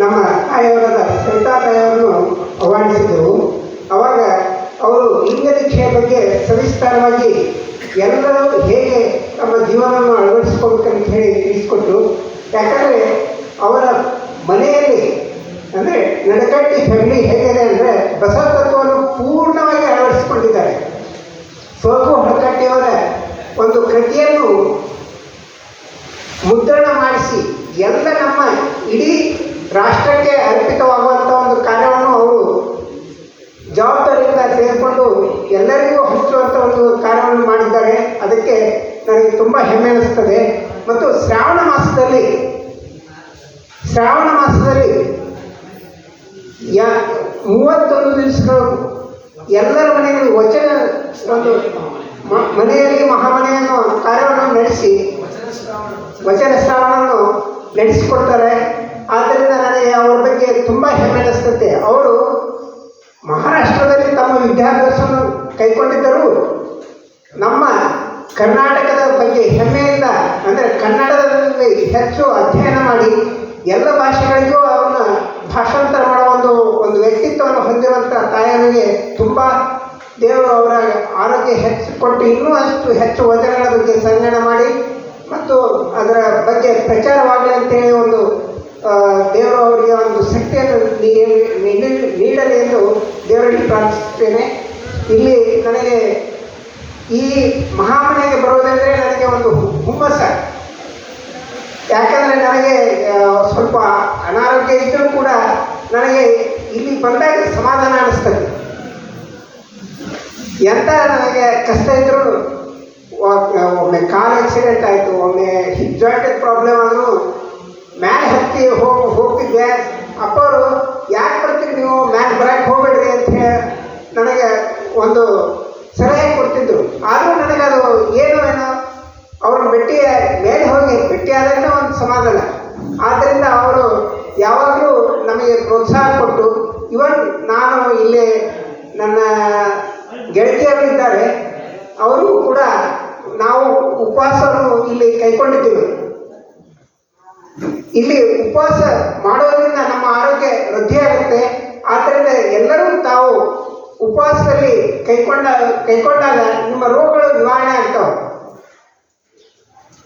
ನಮ್ಮ ಆಯೋಗದ ಸವಿತಾ ತಾಯವರನ್ನು ಅವಾಗ ಅವರು ಲಿಂಗ ದೀಕ್ಷೆಯ ಬಗ್ಗೆ ಸವಿಸ್ತಾರವಾಗಿ ಎಲ್ಲರೂ ಹೇಗೆ ತಮ್ಮ ಜೀವನವನ್ನು ಅಳವಡಿಸ್ಕೋಬೇಕಂತ ಹೇಳಿ ತಿಳಿಸ್ಕೊಟ್ರು. ಯಾಕಂದರೆ ಅವರ ಮನೆಯಲ್ಲಿ, ಅಂದರೆ ನಡಕಟ್ಟಿ ಫ್ಯಾಮಿಲಿ ಹೇಗಿದೆ ಅಂದರೆ ಬಸವ ತತ್ವವನ್ನು ಪೂರ್ಣವಾಗಿ ಅಳವಡಿಸಿಕೊಂಡಿದ್ದಾರೆ. ಸೋಪು ಹೊಳಕಟ್ಟಿಯವರ ಒಂದು ಕೃತಿಯನ್ನು ಮುದ್ರಣ ಮಾಡಿಸಿ ಎಲ್ಲ ನಮ್ಮ ಇಡೀ ರಾಷ್ಟ್ರಕ್ಕೆ ಅರ್ಪಿತವಾಗುವಂಥ ಒಂದು ಕಾರ್ಯವನ್ನು ಅವರು ಜವಾಬ್ದಾರಿಯಿಂದ ತೆಗೆದುಕೊಂಡು ಎಲ್ಲರಿಗೂ ಹಂಚುವಂಥ ಒಂದು ಕಾರ್ಯವನ್ನು ಮಾಡಿದ್ದಾರೆ. ಅದಕ್ಕೆ ನನಗೆ ತುಂಬ ಹೆಮ್ಮೆ ಅನಿಸ್ತದೆ. ಮತ್ತು ಶ್ರಾವಣ ಮಾಸದಲ್ಲಿ ಶ್ರಾವಣ ಮಾಸದಲ್ಲಿ ಮೂವತ್ತೊಂದು ದಿವಸಗಳು ಎಲ್ಲರ ಮನೆಯಲ್ಲಿ ವಚನ, ಒಂದು ಮನೆಯಲ್ಲಿ ಮಹಾಮನೆಯನ್ನು ಕಾರ್ಯವನ್ನು ನಡೆಸಿ, ವಚನ ಶ್ರಾವಣವನ್ನು ನಡೆಸಿಕೊಡ್ತಾರೆ. ಕೈಗೊಂಡಿದ್ದರು ನಮ್ಮ ಕರ್ನಾಟಕದ ಬಗ್ಗೆ ಹೆಮ್ಮೆಯಿಂದ, ಅಂದರೆ ಕನ್ನಡದಲ್ಲಿ ಹೆಚ್ಚು ಅಧ್ಯಯನ ಮಾಡಿ ಎಲ್ಲ ಭಾಷೆಗಳಿಗೂ ಅವನ್ನ ಭಾಷಾಂತರ ಮಾಡುವ ಒಂದು ಒಂದು ವ್ಯಕ್ತಿತ್ವವನ್ನು ಹೊಂದಿರುವಂಥ ತಾಯನಿಗೆ ತುಂಬ ದೇವರು ಅವರ ಆರೋಗ್ಯ ಹೆಚ್ಚು ಕೊಟ್ಟು ಇನ್ನೂ ಅಷ್ಟು ಹೆಚ್ಚು ವಚನಗಳ ಬಗ್ಗೆ ಸಂಗ್ರಹಣ ಮಾಡಿ ಮತ್ತು ಅದರ ಬಗ್ಗೆ ಪ್ರಚಾರವಾಗಲಿ ಅಂತೇಳಿ ಒಂದು ದೇವರು ಅವರಿಗೆ ಒಂದು ಶಕ್ತಿಯನ್ನು ನೀಡಲಿ ಎಂದು ದೇವರಲ್ಲಿ ಪ್ರಾರ್ಥಿಸುತ್ತೇನೆ. ಇಲ್ಲಿ ನನಗೆ ಈ ಮಹಾಮನೆಗೆ ಬರೋದಂದ್ರೆ ನನಗೆ ಒಂದು ಹುಮ್ಮಸ್ಸ. ಯಾಕಂದ್ರೆ ನನಗೆ ಸ್ವಲ್ಪ ಅನಾರೋಗ್ಯ ಇದ್ದರೂ ಕೂಡ ನನಗೆ ಇಲ್ಲಿ ಬಂದಾಗ ಸಮಾಧಾನ ಅನಿಸ್ತದೆ. ಎಂಥ ನನಗೆ ಕಷ್ಟ ಇದ್ದರೂ ಒಮ್ಮೆ ಕಾರ್ ಆಕ್ಸಿಡೆಂಟ್ ಆಯಿತು, ಒಮ್ಮೆ ಹಿಪ್ ಜಾಯಿಂಟ್ ಪ್ರಾಬ್ಲಮ್ ಆದರೂ ಮ್ಯಾಲೆ ಹತ್ತಿ ಹೋಗಿ, ಹೋಗ್ತಿದ್ದೆ. ಅಪ್ಪವರು ಯಾಕೆ ಬರ್ತೀರಿ ನೀವು? ಮ್ಯಾಲೆ ಬರಕ್ಕೆ ಸಮಾಧಾನ ಆದ್ದರಿಂದ ಅವರು ಯಾವಾಗಲೂ ನಮಗೆ ಪ್ರೋತ್ಸಾಹ ಕೊಟ್ಟು ಇವನ್ ನಾನು ಇಲ್ಲೇ ನನ್ನ ಗೆಳತಿಯರಿದ್ದಾರೆ ಅವರು ಕೂಡ ನಾವು ಉಪವಾಸವನ್ನು ಇಲ್ಲಿ ಕೈಕೊಂಡಿದ್ದೀವಿ. ಇಲ್ಲಿ ಉಪವಾಸ ಮಾಡೋದ್ರಿಂದ ನಮ್ಮ ಆರೋಗ್ಯ ವೃದ್ಧಿಯಾಗುತ್ತೆ ಆದ್ದರಿಂದ ಎಲ್ಲರೂ ತಾವು ಉಪವಾಸದಲ್ಲಿ ಕೈಕೊಂಡ, ಕೈಕೊಂಡಾಗ ನಿಮ್ಮ ರೋಗಗಳು ನಿವಾರಣೆ ಆಗ್ತಾವೆ.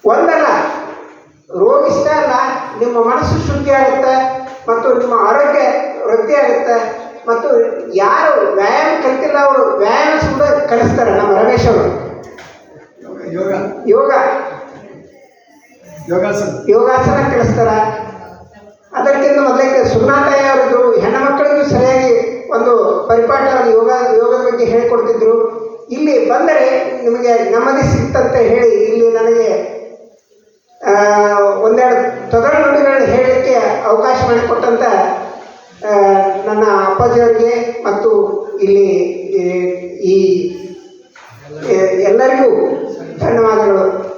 ಒಂದಲ್ಲ ನಿಮ್ಮ ಮನಸ್ಸು ಶುದ್ಧಿ ಆಗುತ್ತೆ ಮತ್ತು ನಿಮ್ಮ ಆರೋಗ್ಯ ವೃದ್ಧಿ ಆಗುತ್ತೆ ಮತ್ತು ಯಾರು ವ್ಯಾಯಾಮ ಕಲಿತಿಲ್ಲ ಅವರು ವ್ಯಾಯಾಮ ಕೂಡ ಕಲಿಸ್ತಾರೆ ನಮ್ಮ ರಮೇಶ್ ಅವರು. ಯೋಗ. ಯೋಗ. ಯೋಗಾಸನ. ಯೋಗಾಸನ ಕಲಿಸ್ತಾರೆ. ಅದಕ್ಕಿಂತ ಮೊದಲಿಗೆ ಸುಮ್ನಾತಾಯಿ ಅವರಿದ್ರು ಹೆಣ್ಣು ಮಕ್ಕಳಿಗೂ ಸರಿಯಾಗಿ ಒಂದು ಪರಿಪಾಠ ಯೋಗ ಯೋಗದ ಬಗ್ಗೆ ಹೇಳಿಕೊಡ್ತಿದ್ರು. ಇಲ್ಲಿ ಬಂದರೆ ನಿಮಗೆ ನೆಮ್ಮದಿ ಸಿಕ್ತಂತ ಹೇಳಿ ಇಲ್ಲಿ ನನಗೆ ಅಪ್ಪಾಜಿಯವರಿಗೆ ಮತ್ತು ಇಲ್ಲಿ ಈ- ಎಲ್ಲರಿಗೂ ಧನ್ಯವಾದಗಳು.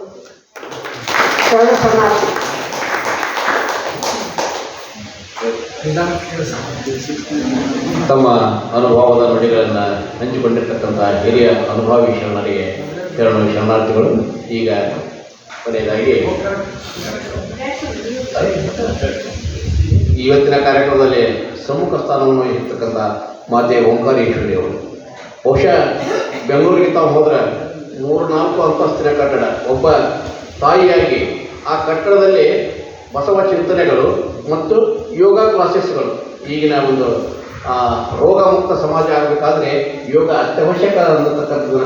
ತಮ್ಮ ಅನುಭವದ ನುಡಿಗಳನ್ನು ಹಂಚಿಕೊಂಡಿರ್ತಕ್ಕಂಥ ಹಿರಿಯ ಅನುಭವಿ ಶರಣರಿಗೆ ಶರಣು ಶರಣಾರ್ಥಿಗಳು, ಈಗ ಕೊನೆಯದಾಗಿ ಇವತ್ತಿನ ಕಾರ್ಯಕ್ರಮದಲ್ಲಿ ಸಮ್ಮುಖ ಸ್ಥಾನವನ್ನು ವಹಿಸತಕ್ಕಂಥ ಮಾತೆ ಓಂಕಾರೇಶ್ವರಿ ಅವರು. ಬಹುಶಃ ಬೆಂಗಳೂರಿಗೆ ತಾವು ಹೋದರೆ ಮೂರು ನಾಲ್ಕು ಅಂತಸ್ತಿನ ಕಟ್ಟಡ, ಒಬ್ಬ ತಾಯಿಯಾಗಿ ಆ ಕಟ್ಟಡದಲ್ಲಿ ಬಸವ ಚಿಂತನೆಗಳು ಮತ್ತು ಯೋಗ ಕ್ಲಾಸಸ್ಗಳು. ಈಗಿನ ಒಂದು ರೋಗಮುಕ್ತ ಸಮಾಜ ಆಗಬೇಕಾದ್ರೆ ಯೋಗ ಅತ್ಯವಶ್ಯಕ ಅನ್ನತಕ್ಕಂಥದ್ದನ್ನು